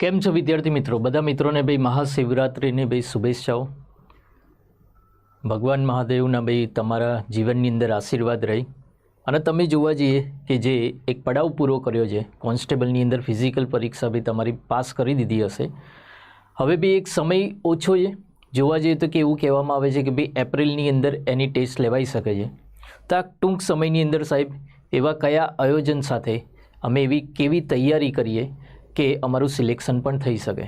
કેમ છો વિદ્યાર્થી મિત્રો? બધા મિત્રોને ભાઈ મહાશિવરાત્રિની ભાઈ શુભેચ્છાઓ. ભગવાન મહાદેવના ભાઈ તમારા જીવનની અંદર આશીર્વાદ રહી. અને તમે જોવા જઈએ કે જે એક પડાવ પૂરો કર્યો છે, કોન્સ્ટેબલની અંદર ફિઝિકલ પરીક્ષા બી તમારી પાસ કરી દીધી હશે. હવે બી એક સમય ઓછો છે. જોવા જઈએ તો કે એવું કહેવામાં આવે છે કે ભાઈ એપ્રિલની અંદર એની ટેસ્ટ લેવાઈ શકે છે. તો આ ટૂંક સમયની અંદર સાહેબ એવા કયા આયોજન સાથે અમે એવી કેવી તૈયારી કરીએ? કે અમારું સિલેક્શન પણ થઈ શકે.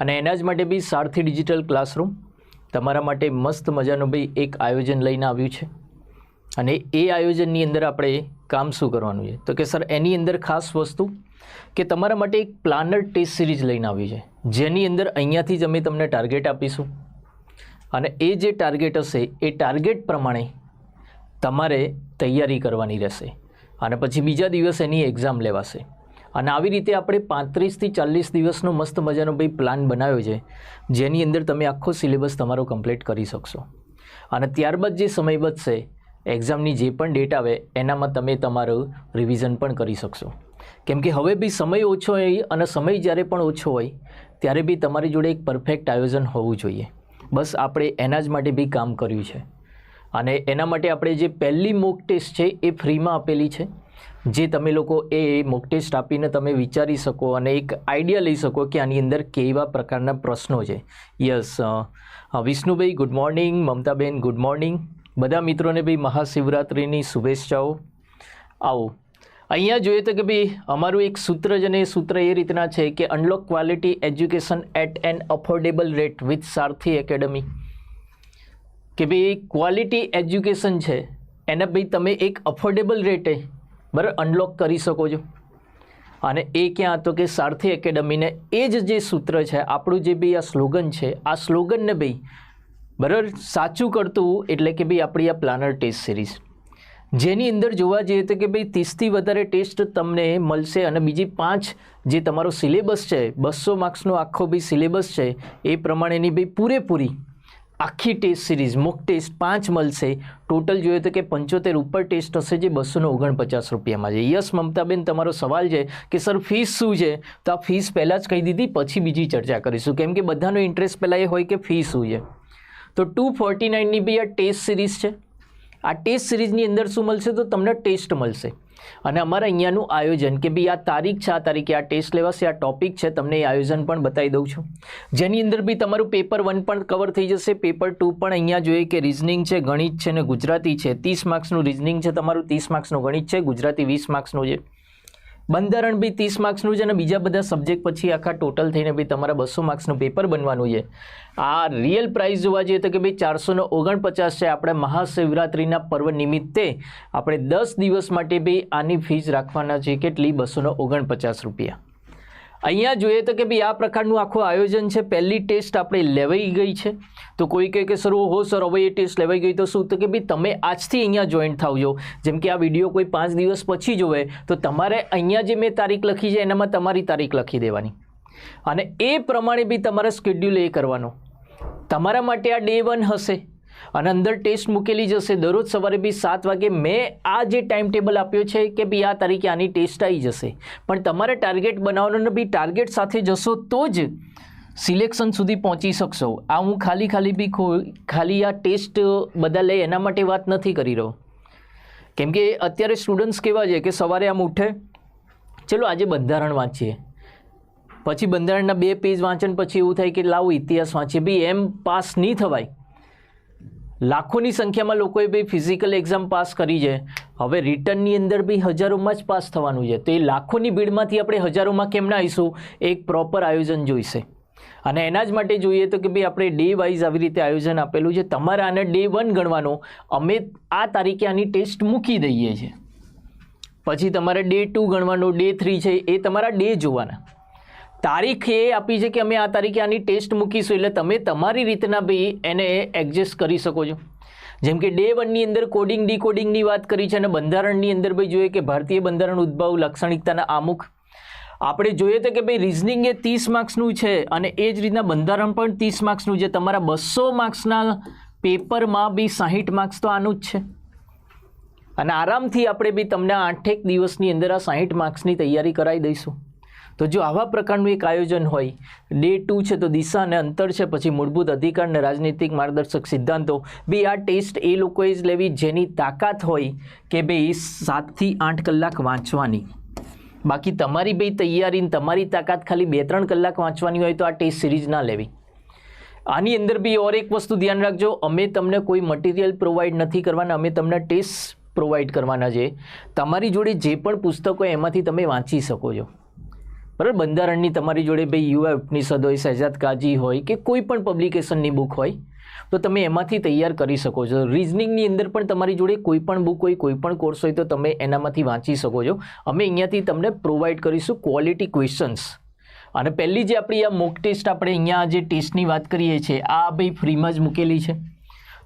અને એના જ માટે બી સારથી ડિજિટલ ક્લાસરૂમ તમારા માટે મસ્ત મજાનું ભાઈ એક આયોજન લઈને આવ્યું છે. અને એ આયોજનની અંદર આપણે કામ શું કરવાનું છે? તો કે સર, એની અંદર ખાસ વસ્તુ કે તમારા માટે એક પ્લાનર ટેસ્ટ સિરીઝ લઈને આવી છે. જેની અંદર અહીંયાથી જ અમે તમને ટાર્ગેટ આપીશું. અને એ જે ટાર્ગેટ હશે, એ ટાર્ગેટ પ્રમાણે તમારે તૈયારી કરવાની રહેશે. અને પછી બીજા દિવસ એની એક્ઝામ લેવાશે. અને આવી રીતે આપણે પાંત્રીસથી ચાલીસ દિવસનો મસ્ત મજાનો ભાઈ પ્લાન બનાવ્યો છે, જેની અંદર તમે આખો સિલેબસ તમારો કમ્પ્લીટ કરી શકશો. અને ત્યારબાદ જે સમય બચશે એક્ઝામની જે પણ ડેટ આવે, એનામાં તમે તમારું રિવિઝન પણ કરી શકશો. કેમ કે હવે બી સમય ઓછો હોય અને સમય જ્યારે પણ ઓછો હોય, ત્યારે બી તમારી જોડે એક પરફેક્ટ આયોજન હોવું જોઈએ. બસ આપણે એના જ માટે બી કામ કર્યું છે. અને એના માટે આપણે જે પહેલી મોક ટેસ્ટ છે, એ ફ્રીમાં આપેલી છે. જે તમે લોકો એ મોક ટેસ્ટ આપીને તમે વિચારી શકો અને એક આઈડિયા લઈ શકો કે આની અંદર કેવા પ્રકારના પ્રશ્નો છે. Yes Vishnubhai good morning Mamtaben good morning બધા મિત્રોને ભાઈ મહાશિવરાત્રિની શુભેચ્છાઓ. આવો. અહીંયા જોઈએ તો કે ભાઈ અમારું એક સૂત્ર છે અને સૂત્ર એ રીતના છે કે unlock quality education at an affordable rate with Sarathi academy કે ભાઈ ક્વોલિટી એજ્યુકેશન છે, એને ભાઈ તમે એક અફોર્ડેબલ રેટે બરાબર? અનલોક કરી શકો છો. અને એ ક્યાં હતો કે સારથી એકેડમીને એ જ જે સૂત્ર છે, આપણું જે બી આ સ્લોગન છે, આ સ્લોગનને ભાઈ બરાબર સાચું કરતું એટલે કે ભાઈ આપણી આ પ્લાનર ટેસ્ટ સિરીઝ જેની અંદર જોવા જઈએ તો કે ભાઈ ત્રીસથી વધારે ટેસ્ટ તમને મળશે અને બીજી પાંચ જે તમારો સિલેબસ છે, બસો માર્ક્સનો આખો ભાઈ સિલેબસ છે, એ પ્રમાણેની ભાઈ પૂરેપૂરી આખી ટેસ્ટ સિરીઝ મોક ટેસ્ટ પાંચ મળશે. ટોટલ જોઈએ તો કે પંચોતેર ઉપર ટેસ્ટ હશે જે બસોને ઓગણપચાસ રૂપિયામાં છે. યસ, મમતાબેન, તમારો સવાલ છે કે સર ફીસ શું છે? તો આ ફીસ પહેલાં જ કહી દીધી, પછી બીજી ચર્ચા કરીશું. કેમ કે બધાનો ઇન્ટરેસ્ટ પહેલાં એ હોય કે ફી શું છે. તો ટુ ફોર્ટી નાઇનની બી આ ટેસ્ટ સિરીઝ છે. આ ટેસ્ટ સિરીઝની અંદર શું મળશે? તો તમને ટેસ્ટ મળશે. અને અમારા અહીંયાનું આયોજન કે ભાઈ આ તારીખ છે, આ તારીખે આ ટેસ્ટ લેવાશે, આ ટોપિક છે, તમને એ આયોજન પણ બતાવી દઉં છું. જેની અંદર બી તમારું પેપર વન પણ કવર થઈ જશે, પેપર ટુ પણ અહીંયા જોઈએ કે રિઝનિંગ છે, ગણિત છે ને ગુજરાતી છે, ત્રીસ માર્ક્સનું રિઝનિંગ છે, તમારું ત્રીસ માર્ક્સનું ગણિત છે, ગુજરાતી વીસ માર્ક્સનું છે. બંધારણ બી ત્રીસ માર્ક્સનું છે અને બીજા બધા સબ્જેક્ટ પછી આખા ટોટલ થઈને બી તમારા બસો માર્ક્સનું પેપર બનવાનું છે. આ રિયલ પ્રાઇસ જોવા જઈએ તો કે ભાઈ ચારસોને ઓગણપચાસ છે. આપણે મહાશિવરાત્રિના પર્વ નિમિત્તે આપણે દસ દિવસ માટે બી આની ફીસ રાખવાના છે. કેટલી? બસોને ઓગણપચાસ રૂપિયા. અહીંયા જોઈએ તો કે ભાઈ આ પ્રકારનું આખું આયોજન છે. પહેલી ટેસ્ટ આપણે લેવાઈ ગઈ છે. તો કોઈ કહે કે, સર હો સર, હવે એ ટેસ્ટ લેવાઈ ગઈ. તો શું? તો કે ભાઈ તમે આજથી અહીંયા જોઈન થાવજો. જેમ કે આ વીડિયો કોઈ પાંચ દિવસ પછી જોવે, તો તમારે અહીંયા જે મેં તારીખ લખી છે, એનામાં તમારી તારીખ લખી દેવાની. અને એ પ્રમાણે બી તમારે સ્કેડ્યુલ એ કરવાનો. તમારા માટે આ ડે વન હશે. અને અંદર ટેસ્ટ મૂકેલી જશે દરરોજ સવારે બી સાત વાગે મેં આ જે ટાઈમ ટેબલ આપ્યો છે કે બી આ તારીખે આની ટેસ્ટ આવી જશે. પણ તમારે ટાર્ગેટ બનાવવાનો બી ટાર્ગેટ સાથે જશો તો જ સિલેક્શન સુધી પહોંચી શકશો. આ હું ખાલી ખાલી બી ખાલી આ ટેસ્ટ બધા લે એના માટે વાત નથી કરી રહ્યો. કેમ કે અત્યારે સ્ટુડન્ટ્સ કેવા છે કે સવારે આમ ઉઠે. ચલો આજે બંધારણ વાંચીએ. પછી બંધારણના બે પેજ વાંચન પછી એવું થાય કે લાવો ઇતિહાસ વાંચીએ. બી એમ પાસ નહીં થવાય. લાખોની સંખ્યામાં લોકોએ ભાઈ ફિઝિકલ એક્ઝામ પાસ કરી છે. હવે રિટર્નની અંદર બી હજારોમાં જ પાસ થવાનું છે. તો એ લાખોની ભીડમાંથી આપણે હજારોમાં કેમ ના આવીશું? એક પ્રોપર આયોજન જોઈશે. અને એના જ માટે જોઈએ તો કે ભાઈ આપણે ડે વાઇઝ આવી રીતે આયોજન આપેલું છે. તમારે આને ડે વન ગણવાનો. અમે આ તારીખે આની ટેસ્ટ મૂકી દઈએ છીએ. પછી તમારે ડે ટુ ગણવાનો ડે થ્રી છે એ તમારા ડે જોવાના. તારીખ એ આપી છે કે અમે આ તારીખે આની ટેસ્ટ મૂકીશું, એટલે તમે તમારી રીતના બી એને એડજસ્ટ કરી શકો છો. જેમ કે ડે વનની અંદર કોડિંગ ડીકોડિંગની વાત કરી છે અને બંધારણની અંદર ભાઈ જોઈએ કે ભારતીય બંધારણ ઉદ્ભવ લાક્ષણિકતાના આમુખ. આપણે જોઈએ તો કે ભાઈ રિઝનિંગ એ ત્રીસ માર્ક્સનું છે અને એ જ રીતના બંધારણ પણ ત્રીસ માર્ક્સનું છે. તમારા બસો માર્ક્સના પેપરમાં બી સાહીઠ માર્ક્સ તો આનું જ છે. અને આરામથી આપણે બી તમને આઠેક દિવસની અંદર આ સાહીઠ માર્ક્સની તૈયારી કરાવી દઈશું. તો જો આવા પ્રકારનું એક આયોજન હોય, ડે ટુ છે તો દિશા અને અંતર છે, પછી મૂળભૂત અધિકાર અને રાજનીતિક માર્ગદર્શક સિદ્ધાંતો. બી, આ ટેસ્ટ એ લોકોએ જ લેવી જેની તાકાત હોય કે ભાઈ સાતથી આઠ કલાક વાંચવાની. બાકી તમારી ભાઈ તૈયારી તમારી તાકાત ખાલી બે ત્રણ કલાક વાંચવાની હોય તો આ ટેસ્ટ સિરીઝ ના લેવી. આની અંદર બી ઓર એક વસ્તુ ધ્યાન રાખજો, અમે તમને કોઈ મટીરિયલ પ્રોવાઈડ નથી કરવાના, અમે તમને ટેસ્ટ પ્રોવાઈડ કરવાના છે. તમારી જોડે જે પણ પુસ્તકો એમાંથી તમે વાંચી શકો છો. બરાબર? બંધારણની તમારી જોડે ભાઈ યુવા ઉપનિષદ હોય શહેજાદ કાજી હોય કે કોઈ પણ પબ્લિકેશનની બુક હોય, તો તમે એમાંથી તૈયાર કરી શકો છો. રિઝનિંગની અંદર પણ તમારી જોડે કોઈ પણ બુક હોય, કોઈ પણ કોર્સ હોય, તો તમે એનામાંથી વાંચી શકો છો. અમે અહીંયાથી તમને પ્રોવાઈડ કરીશું ક્વોલિટી ક્વેશ્ચન્સ અને પહેલી જે આપણી આ મોક ટેસ્ટ આપણે અહીંયા જે ટેસ્ટની વાત કરીએ છીએ, આ ભાઈ ફ્રીમાં જ મૂકેલી છે.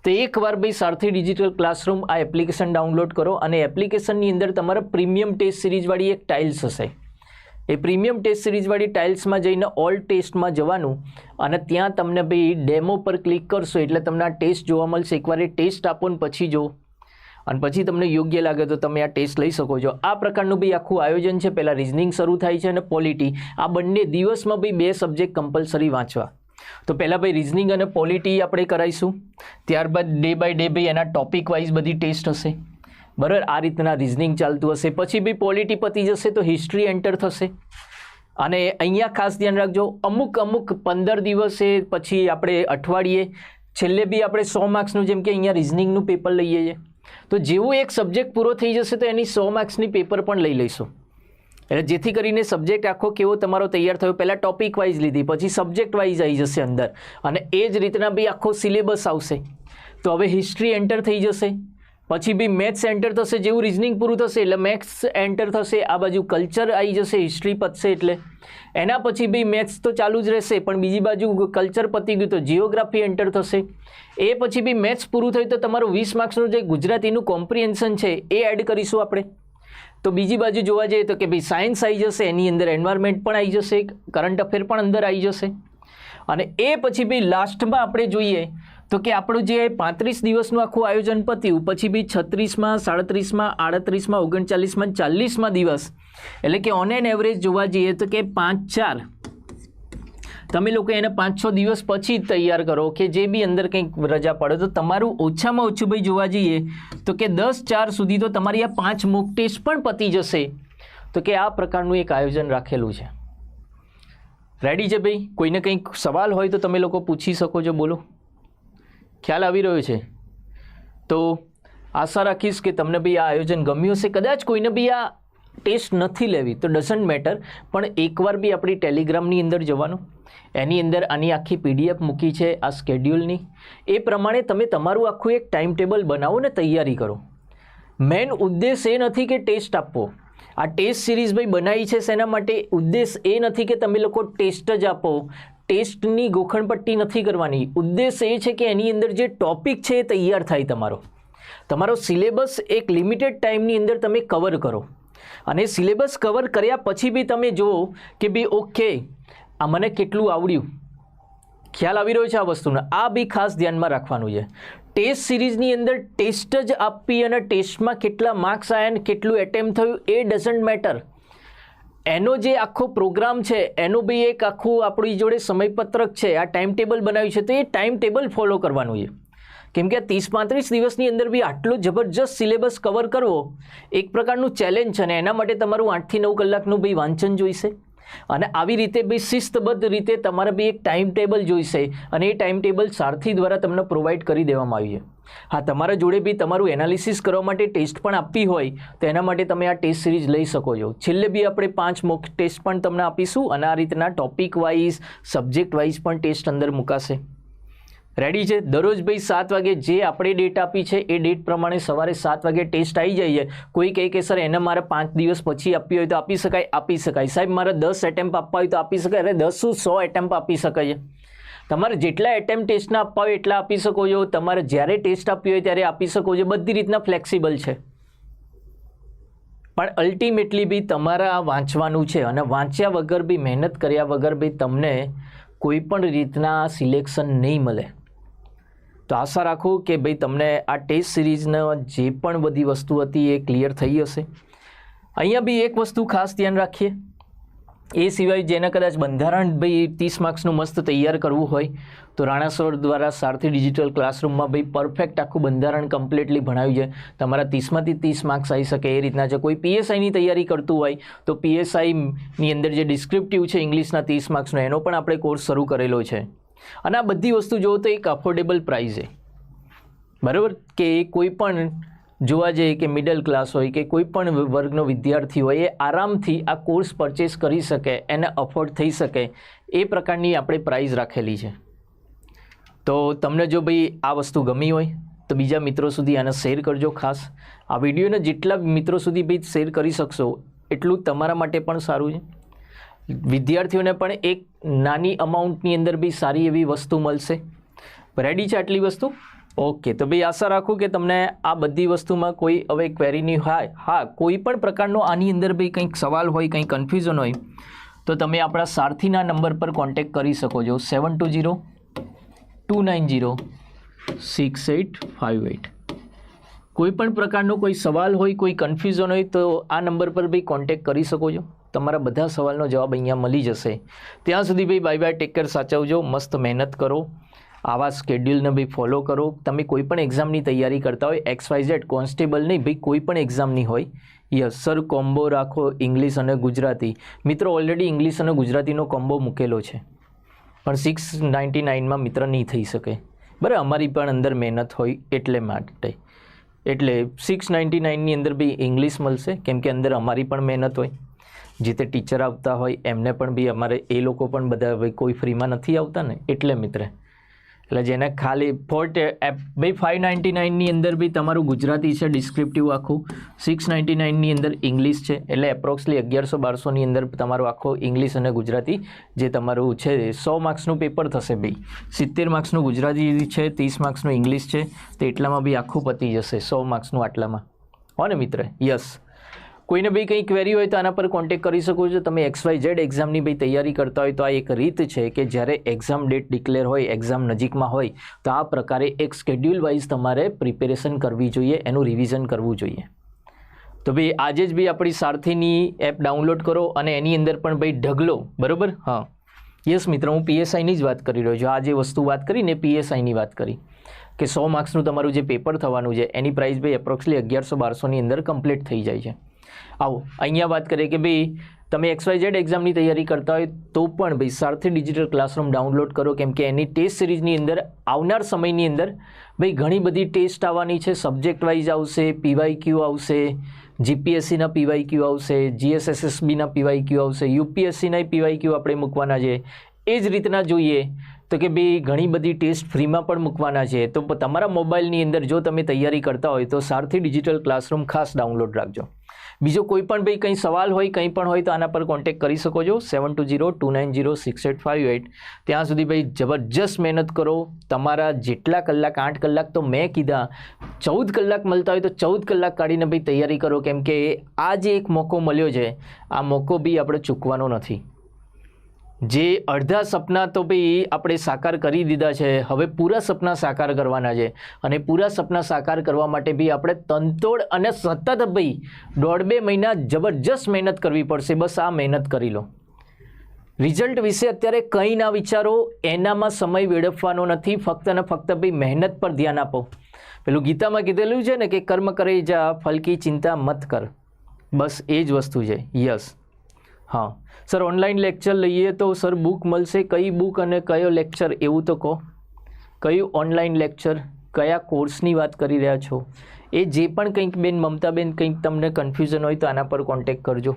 તો એકવાર ભાઈ સારથી ડિજિટલ ક્લાસરૂમ આ એપ્લિકેશન ડાઉનલોડ કરો અને એપ્લિકેશનની અંદર તમારા પ્રીમિયમ ટેસ્ટ સિરીઝવાળી એક ટાઇલ્સ હશે. એ પ્રીમિયમ ટેસ્ટ સિરીઝવાળી ટાઇલ્સમાં જઈને ઓલ ટેસ્ટમાં જવાનું અને ત્યાં તમને ભાઈ ડેમો પર ક્લિક કરશો એટલે તમને આ ટેસ્ટ જોવા મળશે. એકવાર એ ટેસ્ટ આપો ને પછી જો. અને પછી તમને યોગ્ય લાગે તો તમે આ ટેસ્ટ લઈ શકો છો. આ પ્રકારનું ભાઈ આખું આયોજન છે. પહેલાં રિઝનિંગ શરૂ થાય છે અને પોલિટી આ બંને દિવસમાં ભાઈ બે સબ્જેક્ટ કમ્પલસરી વાંચવા. તો પહેલાં ભાઈ રિઝનિંગ અને પોલિટી આપણે કરાવીશું ત્યારબાદ ડે બાય ડે ભાઈ એના ટોપિક વાઇઝ બધી ટેસ્ટ હશે. બરાબર? આ રીતના રિઝનિંગ ચાલતું હશે. પછી બી પોલિટી પતી જશે તો હિસ્ટ્રી એન્ટર થશે. અને અહીંયા ખાસ ધ્યાન રાખજો, અમુક અમુક પંદર દિવસે પછી આપણે અઠવાડિયે, છેલ્લે બી આપણે સો માર્ક્સનું જેમ કે અહીંયા રિઝનિંગનું પેપર લઈએ છીએ. તો જેવું એક સબ્જેક્ટ પૂરો થઈ જશે તો એની સો માર્ક્સની પેપર પણ લઈ લઈશું. એટલે જેથી કરીને સબ્જેક્ટ આખો કેવો તમારો તૈયાર થયો, પહેલાં ટોપિક વાઇઝ લીધી, પછી સબ્જેક્ટ વાઇઝ આવી જશે અંદર. અને એ જ રીતના બી આખો સિલેબસ આવશે. તો હવે હિસ્ટ્રી એન્ટર થઈ જશે. પછી બી મેથ્સ એન્ટર થશે જેવું રિઝનિંગ પૂરું થશે, એટલે મેથ્સ એન્ટર થશે, આ બાજુ કલ્ચર આવી જશે હિસ્ટ્રી પતશે એટલે. એના પછી બી મેથ્સ તો ચાલુ જ રહેશે, પણ બીજી બાજુ કલ્ચર પતી ગયું તો જિયોગ્રાફી એન્ટર થશે. એ પછી બી મેથ્સ પૂરું થયું તો તમારું વીસ માર્ક્સનું જે ગુજરાતીનું કોમ્પ્રિહેન્શન છે, એ એડ કરીશું આપણે. તો બીજી બાજુ જોવા જઈએ તો કે ભાઈ સાયન્સ આવી જશે, એની અંદર એન્વાયરમેન્ટ પણ આવી જશે કરંટ અફેર પણ અંદર આવી જશે. અને એ પછી બી લાસ્ટમાં આપણે જોઈએ તો કે આપણું જે પાંત્રીસ દિવસનું આખું આયોજન પત્યું, પછી બી છત્રીસમાં, સાડત્રીસમાં, આડત્રીસમાં, ઓગણચાલીસમાં, ચાલીસમાં દિવસ. એટલે કે ઓન એન એવરેજ જોવા જઈએ તો કે પાંચ, ચાર. તમે લોકો એને પાંચ, છ દિવસ પછી તૈયાર કરો કે જે બી અંદર કંઈક રજા પડે. તો તમારું ઓછામાં ઓછું ભાઈ જોવા જઈએ તો કે દસ, ચાર સુધી તો તમારી આ પાંચ મોક ટેસ્ટ પણ પતી જશે. તો કે આ પ્રકારનું એક આયોજન રાખેલું છે. રેડી છે ભાઈ? કોઈને કંઈક સવાલ હોય તો તમે લોકો પૂછી શકો છો, બોલો. ખ્યાલ આવી રહ્યો છે. તો આશા રાખીશ કે તમને બી આ આયોજન ગમ્યું હશે. કદાચ કોઈને બી આ ટેસ્ટ નથી લેવી, તો ડઝન્ટ મેટર પણ એકવાર બી આપણી ટેલિગ્રામની અંદર જવાનું, એની અંદર આની આખી પીડીએફ મૂકી છે, આ સ્કેડ્યુલની એ પ્રમાણે તમે તમારું આખું એક ટાઈમ ટેબલ બનાવો ને તૈયારી કરો. મેન ઉદ્દેશ એ નથી કે ટેસ્ટ આપવો. આ ટેસ્ટ સિરીઝ ભાઈ બનાવી છે શેના માટે ઉદ્દેશ એ નથી કે તમે લોકો ટેસ્ટ જ આપો. ટેસ્ટની ગોખણપટ્ટી નથી કરવાની. ઉદ્દેશ એ છે કે એની અંદર જે ટોપિક છે એ તૈયાર થાય તમારો. તમારો સિલેબસ એક લિમિટેડ ટાઈમની અંદર તમે કવર કરો. અને સિલેબસ કવર કર્યા પછી બી તમે જુઓ કે બી ઓકે આ મને કેટલું આવડ્યું. ખ્યાલ આવી રહ્યો છે આ વસ્તુનો. આ બી ખાસ ધ્યાનમાં રાખવાનું છે. ટેસ્ટ સિરીઝની અંદર ટેસ્ટ જ આપી અને ટેસ્ટમાં કેટલા માર્ક્સ આવ્યા અને કેટલું એટેમ્પ થયું એ ડઝન્ટ મેટર એનો જે આખો પ્રોગ્રામ છે, એનું બી એક આખું આપણી જોડે સમયપત્રક છે, આ ટાઈમ ટેબલ બનાવ્યું છે, તો એ ટાઈમ ટેબલ ફોલો કરવાનું છે. કેમ કે આ ત્રીસ પાંત્રીસ દિવસની અંદર બી આટલો જબરજસ્ત સિલેબસ કવર કરવો, એક પ્રકારનું ચેલેન્જ છે અને એના માટે તમારું આઠથી નવ કલાકનું બી વાંચન જોઈશે. અને આવી રીતે બી શિસ્તબદ્ધ રીતે તમારે બી એક ટાઈમ ટેબલ જોઈશે અને એ ટાઈમ ટેબલ સારથી દ્વારા તમને પ્રોવાઈડ કરી દેવામાં આવી છે. હા, તમારા જોડે બી તમારું એનાલિસિસ કરવા માટે ટેસ્ટ પણ આપવી હોય, તો એના માટે તમે આ ટેસ્ટ સિરીઝ લઈ શકો છો. છેલ્લે બી આપણે પાંચ મોક ટેસ્ટ પણ તમને આપીશું અને આ રીતના ટોપિક વાઇઝ સબ્જેક્ટ વાઇઝ પણ ટેસ્ટ અંદર મુકાશે. રેડી છે? દરરોજ ભાઈ સાત વાગે જે આપણે ડેટ આપી છે, એ ડેટ પ્રમાણે સવારે સાત વાગે ટેસ્ટ આવી જઈએ. કોઈ કહે કે, સર, એને મારે પાંચ દિવસ પછી આપવી હોય તો આપી શકાય? આપી શકાય. સાહેબ, મારે દસ એટેમ્પ આપવા હોય તો આપી શકાય? અરે, દસ શું સો એટેમ્પ આપી શકાય? તમારે જેટલા એટેમ્પ ટેસ્ટના આપવા હોય એટલા આપી શકો છો. તમારે જ્યારે ટેસ્ટ આપવી હોય ત્યારે આપી શકો છો. બધી રીતના ફ્લેક્સિબલ છે. પણ અલ્ટિમેટલી બી તમારા વાંચવાનું છે અને વાંચ્યા વગર બી મહેનત કર્યા વગર બી તમને કોઈ પણ રીતના સિલેક્શન નહીં મળે. તો આશા રાખું કે ભાઈ તમને આ ટેસ્ટ સિરીઝના જે પણ બધી વસ્તુ હતી એ ક્લિયર થઈ હશે. અહીંયા બી એક વસ્તુ ખાસ ધ્યાન રાખીએ. એ સિવાય જેને કદાચ બંધારણ ભાઈ ત્રીસ માર્ક્સનું મસ્ત તૈયાર કરવું હોય, તો રાણા સર દ્વારા સારથી ડિજિટલ ક્લાસરૂમમાં ભાઈ પરફેક્ટ આખું બંધારણ કમ્પ્લીટલી ભણાવ્યું છે. તમારા ત્રીસમાંથી ત્રીસ માર્ક્સ આવી શકે એ રીતના છે કોઈ પીએસઆઈની તૈયારી કરતું હોય, તો પીએસઆઈની અંદર જે ડિસ્ક્રિપ્ટિવ છે ઇંગ્લિશના ત્રીસ માર્ક્સનો, એનો પણ આપણે કોર્સ શરૂ કરેલો છે. અને આ બધી વસ્તુ જુઓ તો એક અફોર્ડેબલ પ્રાઇઝ છે. બરાબર? કે કોઈ પણ જોવા જઈએ કે મિડલ ક્લાસ હોય કે કોઈ પણ વર્ગનો વિદ્યાર્થી હોય, એ આરામથી આ કોર્સ પરચેસ કરી શકે, એને અફોર્ડ થઈ શકે, એ પ્રકારની આપણે પ્રાઇઝ રાખેલી છે. તો તમને જો ભાઈ આ વસ્તુ ગમી હોય, તો બીજા મિત્રો સુધી આને શેર કરજો ખાસ. આ વિડીયોને જેટલા મિત્રો સુધી ભાઈ શેર કરી શકશો, એટલું તમારા માટે પણ સારું છે. વિદ્યાર્થીઓને પણ એક નાની અમાઉન્ટની અંદર બી સારી એવી વસ્તુ મળશે. રેડી છે આટલી વસ્તુ? ઓકે તો ભાઈ આશા રાખું કે તમને આ બધી વસ્તુમાં કોઈ હવે ક્વેરીની હોય, હા, કોઈ પણ પ્રકારનો આની અંદર ભાઈ કંઈક સવાલ હોય, કંઈ કન્ફ્યુઝન હોય, તો તમે આપણા સારથીના નંબર પર કોન્ટેક્ટ કરી શકો છો. Seven two zero two nine zero six eight five eight કોઈ પણ પ્રકારનો કોઈ સવાલ હોય, કોઈ કન્ફ્યુઝન હોય, તો આ નંબર પર ભાઈ કોન્ટેક્ટ કરી શકો છો. તમારા બધા સવાલનો જવાબ અહીંયા મળી જશે. ત્યાં સુધી ભાઈ બાય બાય ટેક કેર સાચવજો, મસ્ત મહેનત કરો. આવા સ્કેડ્યુલને બી ફોલો કરો. તમે કોઈ પણ એક્ઝામની તૈયારી કરતા હોય એક્સ વાય ઝેડ કોન્સ્ટેબલ નહીં, ભાઈ કોઈ પણ એક્ઝામની હોય, યસ સર કોમ્બો રાખો ઇંગ્લિશ અને ગુજરાતી. મિત્રો ઓલરેડી ઇંગ્લિશ અને ગુજરાતીનો કોમ્બો મૂકેલો છે. પણ સિક્સ નાઇન્ટી નાઇનમાં મિત્ર નહીં થઈ શકે. બરાબર, અમારી પણ અંદર મહેનત હોય એટલે માટે. એટલે સિક્સ નાઇન્ટી નાઇનની અંદર બી ઇંગ્લિશ મળશે, કેમ કે અંદર અમારી પણ મહેનત હોય. જે તે ટીચર આવતા હોય, એમને પણ બી અમારે એ લોકો પણ બધા ભાઈ કોઈ ફ્રીમાં નથી આવતા ને, એટલે મિત્ર. એટલે જેને ખાલી ફોર્ટ એપ ભાઈ ફાઇવ નાઇન્ટી નાઇનની અંદર બી તમારું ગુજરાતી છે ડિસ્ક્રિપ્ટિવ આખું. સિક્સ નાઇન્ટી નાઇનની અંદર ઇંગ્લિશ છે, એટલે એપ્રોક્સલી અગિયારસો બારસોની અંદર તમારું આખો ઇંગ્લિશ અને ગુજરાતી જે તમારું છે સો માર્ક્સનું પેપર થશે ભાઈ. સિત્તેર માર્ક્સનું ગુજરાતી છે, ત્રીસ માર્ક્સનું ઇંગ્લિશ છે, તો એટલામાં બી આખું પતી જશે સો માર્ક્સનું આટલામાં. હો ને મિત્ર? યસ કોઈને ભાઈ કંઈ ક્વેરી હોય તો આના પર કોન્ટેક્ટ કરી શકો છો. તમે એક્સ વાય ઝેડ એક્ઝામની ભાઈ તૈયારી કરતા હોય તો આ એક રીત છે કે જ્યારે એક્ઝામ ડેટ ડિક્લેર હોય એક્ઝામ નજીકમાં હોય, તો આ પ્રકારે એક સ્કેડ્યુલ વાઇઝ તમારે પ્રિપેરેશન કરવી જોઈએ, એનું રિવિઝન કરવું જોઈએ. તો ભાઈ આજે જ બી આપણી સારથીની એપ ડાઉનલોડ કરો અને એની અંદર પણ ભાઈ ઢગલો, બરાબર? હા. યસ મિત્ર, હું પીએસઆઈની જ વાત કરી રહ્યો છું. આ જે વસ્તુ વાત કરીને પીએસઆઈની વાત કરી, કે સો માર્ક્સનું તમારું જે પેપર થવાનું છે, એની પ્રાઇસ ભાઈ એપ્રોક્સલી અગિયારસો બારસોની અંદર કમ્પ્લીટ થઈ જાય છે. આવો, અહીંયા વાત કરીએ કે ભાઈ, તમે એક્સ વાય ઝેડ એક્ઝામની તૈયારી કરતા હોય તો પણ ભાઈ, સારથી ડિજિટલ ક્લાસરૂમ ડાઉનલોડ કરો. કેમ કે એની ટેસ્ટ સિરીઝની અંદર, આવનાર સમયની અંદર, ભાઈ, ઘણી બધી ટેસ્ટ આવવાની છે. સબ્જેક્ટ વાઇઝ આવશે પીવાય ક્યુ આવશે જીપીએસસીના પીવાય ક્યુ આવશે જીએસએસએસબીના પીવાય ક્યુ આવશે યુપીએસસીના પીવાય ક્યુ આપણે મૂકવાના છે. એ જ રીતના જોઈએ તો કે ભાઈ ઘણી બધી ટેસ્ટ ફ્રીમાં પણ મૂકવાના છે. તો તમારા મોબાઈલની અંદર જો તમે તૈયારી કરતા હોય તો સારથી ડિજિટલ ક્લાસરૂમ ખાસ ડાઉનલોડ રાખજો. બીજો કોઈ પણ ભાઈ કંઈ સવાલ હોય, કંઈ પણ હોય તો આના પર કોન્ટેક કરી શકો છો. Seven two zero two nine zero six eight five eight ત્યાં સુધી ભાઈ જબરજસ્ત મહેનત કરો. તમારા જેટલા કલાક, આઠ કલાક તો મેં કીધા. ચૌદ કલાક મળતા હોય તો ચૌદ કલાક કાઢીને ભાઈ તૈયારી કરો. કેમ કે આ જે એક મોકો મળ્યો છે, આ મોકો બી આપણે ચૂકવાનો નથી. જે અડધા સપના તો ભાઈ આપણે સાકાર કરી દીધા છે, હવે પૂરા સપના સાકાર કરવાના છે. અને પૂરા સપના સાકાર કરવા માટે બી આપણે તંતોડ અને સતત ભાઈ દોઢ બે મહિના જબરજસ્ત મહેનત કરવી પડશે, બસ આ મહેનત કરી લો. રિઝલ્ટ વિશે અત્યારે કંઈ ના વિચારો, એનામાં સમય વેડફવાનો નથી, ફક્ત અને ફક્ત ભાઈ મહેનત પર ધ્યાન આપો. પેલું ગીતામાં કીધેલું છે ને કે કર્મ કરે જા, ફલકી ચિંતા મત કર. બસ એ જ વસ્તુ છે, યસ. હા. સર ઓનલાઈન લેક્ચર લઈએ તો સર બુક મળશે? કઈ બુક અને કયો લેક્ચર એવું તો કહો. કયું ઓનલાઈન લેક્ચર કયા કોર્સની વાત કરી રહ્યા છો? એ જે પણ કંઈક બેન, મમતાબેન, કંઈક તમને કન્ફ્યુઝન હોય તો આના પર કોન્ટેક કરજો.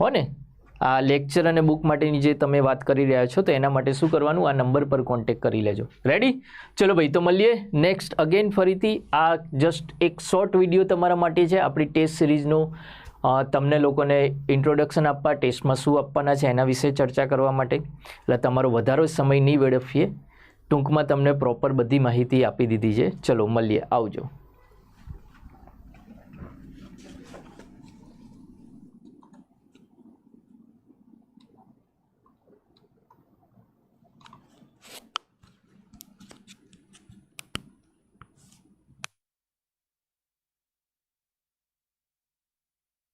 હો ને? આ લેક્ચર અને બુક માટેની જે તમે વાત કરી રહ્યા છો તો એના માટે શું કરવાનું? આ નંબર પર કોન્ટેક કરી લેજો. રેડી ચલો ભાઈ, તો મળીએ. નેક્સ્ટ અગેન ફરીથી. આ જસ્ટ એક શોર્ટ વીડિયો તમારા માટે છે. આપણી ટેસ્ટ સિરીઝનું તમને લોકોને ઇન્ટ્રોડક્શન આપવા ટેસ્ટમાં શું આપવાના છે એના વિશે ચર્ચા કરવા માટે. એટલે તમારો વધારો સમય નહીં વેડફીએ. ટૂંકમાં તમને પ્રોપર બધી માહિતી આપી દીધી છે. ચલો, મળીએ. આવજો.